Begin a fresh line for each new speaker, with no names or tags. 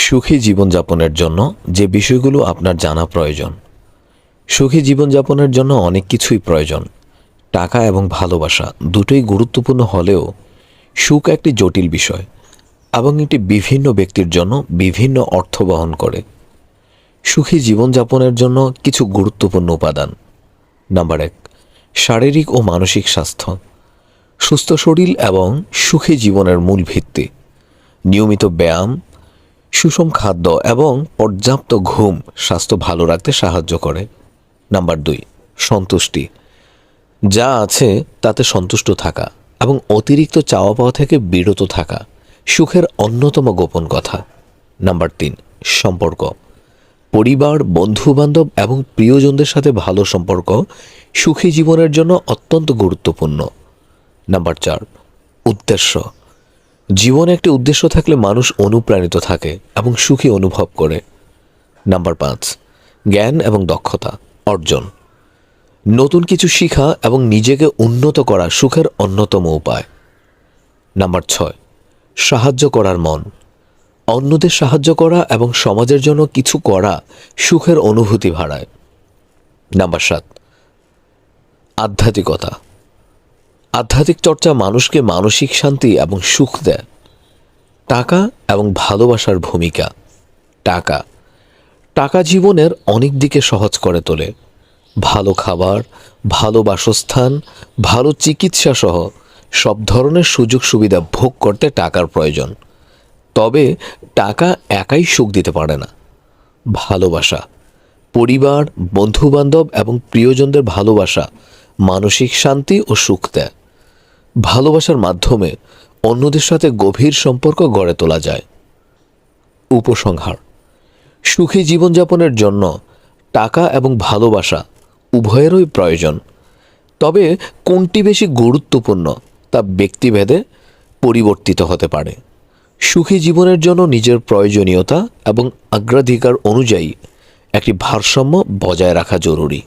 সুখী জীবনযাপনের জন্য যে বিষয়গুলো আপনার জানা প্রয়োজন। সুখী জীবনযাপনের জন্য অনেক কিছুই প্রয়োজন। টাকা এবং ভালোবাসা দুটোই গুরুত্বপূর্ণ হলেও সুখ একটি জটিল বিষয় এবং এটি বিভিন্ন ব্যক্তির জন্য বিভিন্ন অর্থ বহন করে। সুখী জীবনযাপনের জন্য কিছু গুরুত্বপূর্ণ উপাদান। নাম্বার এক, শারীরিক ও মানসিক স্বাস্থ্য। সুস্থ শরীর এবং সুখী জীবনের মূল ভিত্তি। নিয়মিত ব্যায়াম সুষম খাদ্য এবং পর্যাপ্ত ঘুম স্বাস্থ্য ভালো রাখতে সাহায্য করে। নাম্বার দুই, সন্তুষ্টি। যা আছে তাতে সন্তুষ্ট থাকা এবং অতিরিক্ত চাওয়া পাওয়া থেকে বিরত থাকা সুখের অন্যতম গোপন কথা। নাম্বার তিন, সম্পর্ক। পরিবার, বন্ধুবান্ধব এবং প্রিয়জনদের সাথে ভালো সম্পর্ক সুখী জীবনের জন্য অত্যন্ত গুরুত্বপূর্ণ। নাম্বার চার, উদ্দেশ্য। জীবনে একটি উদ্দেশ্য থাকলে মানুষ অনুপ্রাণিত থাকে এবং সুখী অনুভব করে। নাম্বার পাঁচ, জ্ঞান এবং দক্ষতা, অর্জন। নতুন কিছু শেখা এবং নিজেকে উন্নত করা সুখের অন্যতম উপায়। নাম্বার ছয়, সাহায্য করার মন। অন্যদের সাহায্য করা এবং সমাজের জন্য কিছু করা সুখের অনুভূতি বাড়ায়। নাম্বার সাত, আধ্যাত্মিকতা। আধ্যাত্মিক চর্চা মানুষকে মানসিক শান্তি এবং সুখ দেয়। টাকা এবং ভালোবাসার ভূমিকা। টাকা। টাকা জীবনের অনেক দিকে সহজ করে তোলে। ভালো খাবার, ভালো বাসস্থান, ভালো চিকিৎসা সহ সব ধরনের সুযোগ সুবিধা ভোগ করতে টাকার প্রয়োজন। তবে টাকা একাই সুখ দিতে পারে না। ভালোবাসা। পরিবার, বন্ধুবান্ধব এবং প্রিয়জনদের ভালোবাসা মানসিক শান্তি ও সুখ দেয়। ভালোবাসার মাধ্যমে অন্যদের সাথে গভীর সম্পর্ক গড়ে তোলা যায়। উপসংহার। সুখী জীবনযাপনের জন্য টাকা এবং ভালোবাসা উভয়েরই প্রয়োজন। তবে কোনটি বেশি গুরুত্বপূর্ণ তা ব্যক্তিভেদে পরিবর্তিত হতে পারে। সুখী জীবনের জন্য নিজের প্রয়োজনীয়তা এবং অগ্রাধিকার অনুযায়ী একটি ভারসাম্য বজায় রাখা জরুরি।